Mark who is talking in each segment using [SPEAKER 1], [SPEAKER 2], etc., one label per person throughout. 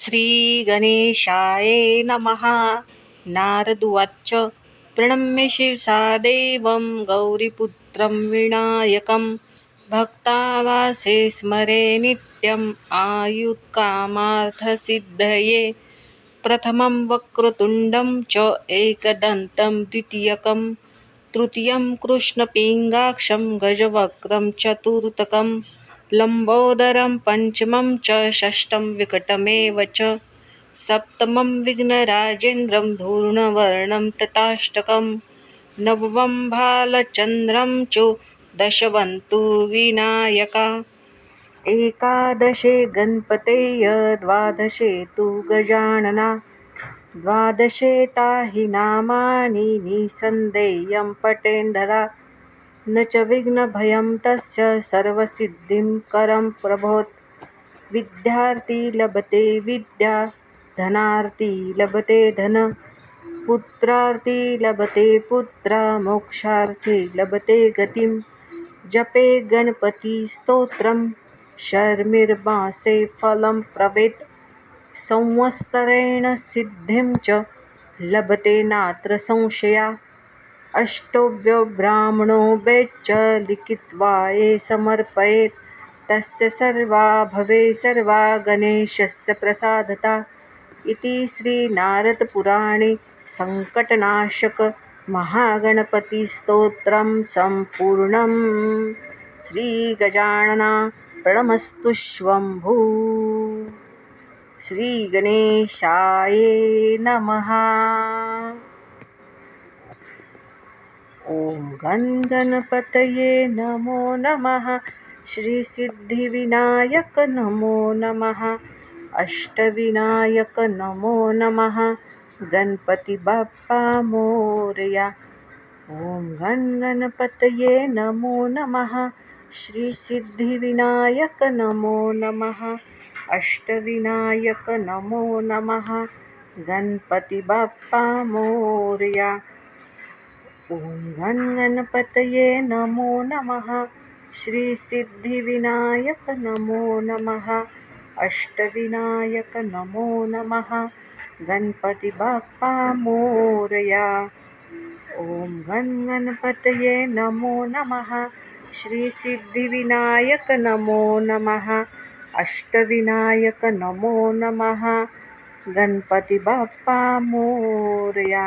[SPEAKER 1] श्रीगणेशाय नमः। नारदुवाच प्रणम्य शिरसा देवं, गौरीपुत्रं विनायकं। भक्तावासे स्मरे नित्यम्, आयुत्कामार्थसिद्धये। प्रथमं वक्रतुण्डं च एकदन्तं द्वितीयकं तृतीयं कृष्णपिङ्गाक्षं गजवक्त्रं चतुर्थकं लम्बोदरं पञ्चमं च षष्ठं विकटमेव च। सप्तमं विघ्नराजेन्द्रं धूर्णवर्णं तथाष्टकं। नवमं भालचन्द्रं च दशवन्तु विनायका। एकादशे गणपतेय द्वादशे तु गजानना। द्वादशे ताहि नामानि निसन्देयं पटेन्धरा न च विघ्नभयं तस्य सर्वसिद्धिं करं प्रभोत् विद्यार्थी लभते विद्या, धनार्थी लभते धन, पुत्रार्थी लभते पुत्रा, मोक्षार्थी लभते गतिं। जपे गणपतिस्तोत्रं शर्मिर्मासे फलं प्रवेत्। संवत्सरेण सिद्धिं च लभते नात्र संशया। अष्टोभ्यो ब्राह्मणो वेच्च लिखित्वा ये समर्पयेत्। तस्य सर्वा भवे सर्वा गणेशस्य प्रसादता। इति श्रीनारदपुराणे सङ्कटनाशकमहागणपतिस्तोत्रं सम्पूर्णं श्रीगजानना प्रणमस्तु स्वम्भू। श्रीगणेशाय नमः ॐ गण गणपतये नमो। नमः श्रीसिद्धिविनायक नमो नमः। अष्टविनायक नमो नमः। गणपति बाप्पा मोरया। ॐ गण गणपतये नमो। नमः श्रीसिद्धिविनायक नमो नमः। अष्टविनायक नमो नमः। गणपति बाप्पा मोरया। ॐ गण गणपतये नमो नमः। श्रीसिद्धिविनायक नमो नमः। अष्टविनायक नमो नमः। गणपति बाप्पा मोरया। ॐ गण गणपतये नमो नमः। श्रीसिद्धिविनायक नमो नमः। अष्टविनायक नमो नमः। गणपति बाप्पा मोरया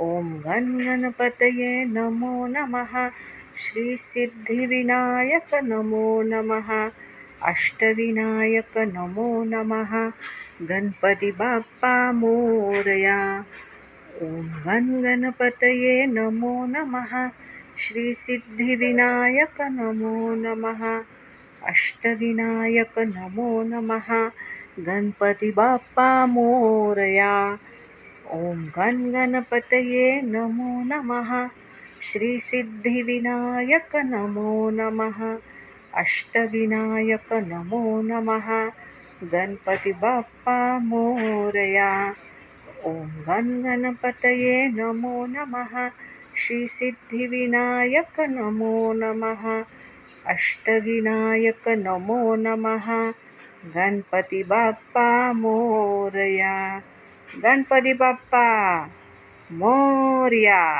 [SPEAKER 1] ॐ गण गणपतये नमो नमः। श्रीसिद्धिविनायक नमो नमः। अष्टविनायक नमो नमः। गणपति बाप्पा मोरया। ॐ गण गणपतये नमो नमः। श्रीसिद्धिविनायक नमो नमः। अष्टविनायक नमो नमः। गणपति बाप्पा मोरया। ॐ गण गणपतये नमो नमः। श्रीसिद्धिविनायक नमो नमः। अष्टविनायक नमो नमः। गणपति बाप्पा मोरया। ॐ गण गणपतये नमो नमः। श्रीसिद्धिविनायक नमो नमः। अष्टविनायक नमो नमः। गणपति बाप्पा मोरया गणपती बाप्पा मोर्या.